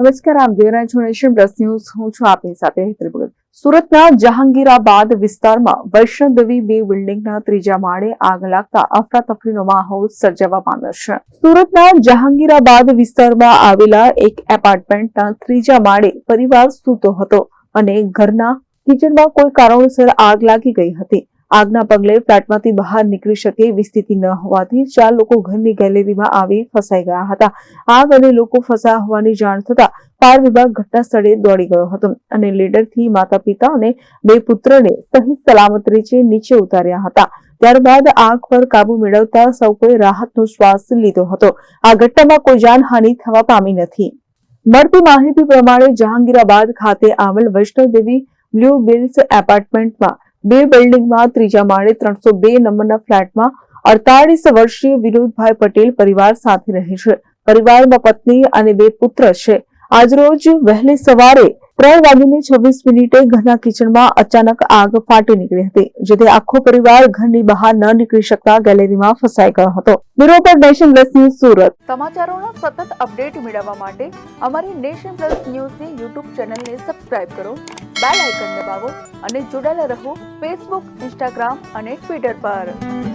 નમસ્કાર, આપ જોઈ રહ્યા છો નેશન પ્લસ ન્યૂઝ. હું છું આપની સાથે હેતલ સુરતના જહાંગીરાબાદ વિસ્તારમાં વૈષ્ણવદેવી બે બિલ્ડિંગના ત્રીજા માળે આગ લાગતા અફરાતફરીનો માહોલ સર્જાવા પામ્યો છે. સુરતના જહાંગીરાબાદ વિસ્તારમાં આવેલા એક એપાર્ટમેન્ટના ત્રીજા માળે પરિવાર સૂતો હતો અને ઘરના કિચનમાં કોઈ કારણોસર આગ લાગી ગઈ હતી. આગના પગલે ફ્લેટમાંથી બહાર નીકળી શકે એવી સ્થિતિ ન હોવાથી ચાર લોકો ઘરની ગેલેરીમાં આવી ફસાઈ ગયા હતા. આગ અને લોકો ફસાયા હોવાની જાણ થતા ફાયર વિભાગ ઘટના સ્થળે દોડી ગયો હતો અને લીડરથી માતા પિતા અને બે પુત્રને સહી સલામત રીતે નીચે ઉતાર્યા હતા. ત્યારબાદ આગ પર કાબુ મેળવતા સૌ કોઈ રાહતનો શ્વાસ લીધો હતો. આ ઘટનામાં કોઈ જાનહાનિ થવા પામી નથી. મળતી માહિતી પ્રમાણે જહાંગીરાબાદ ખાતે આવેલ વૈષ્ણવદેવી બ્લુ બિલ્સ એપાર્ટમેન્ટમાં બે બિલ્ડિંગમાં, ત્રીજા માળે ત્રણસો બે નંબરના ફ્લેટમાં અડતાળીસ વર્ષીય વિનોદભાઈ પટેલ પરિવાર સાથે રહે છે. પરિવારમાં પત્ની અને બે પુત્ર છે. આજરોજ વહેલી સવારે ત્રણ વાગીને છવ્વીસ મિનિટે ઘરના કિચનમાં અચાનક આગ ફાટી નીકળી હતી, જેથી આખો પરિવાર ઘરની બહાર ન નીકળી શકતા ગેલેરીમાં ફસાઈ ગયો હતો. બ્યુરો પર નેશન પ્લસ ન્યૂઝ સુરત. સમાચારોના સતત અપડેટ મેળવવા માટે અમારી નેશન પ્લસ ન્યૂઝની યુટ્યુબ ચેનલને સબસ્ક્રાઇબ કરો, બેલ આઇકન દબાવો અને જોડાયેલા રહો ફેસબુક, ઇન્સ્ટાગ્રામ અને ટ્વિટર પર.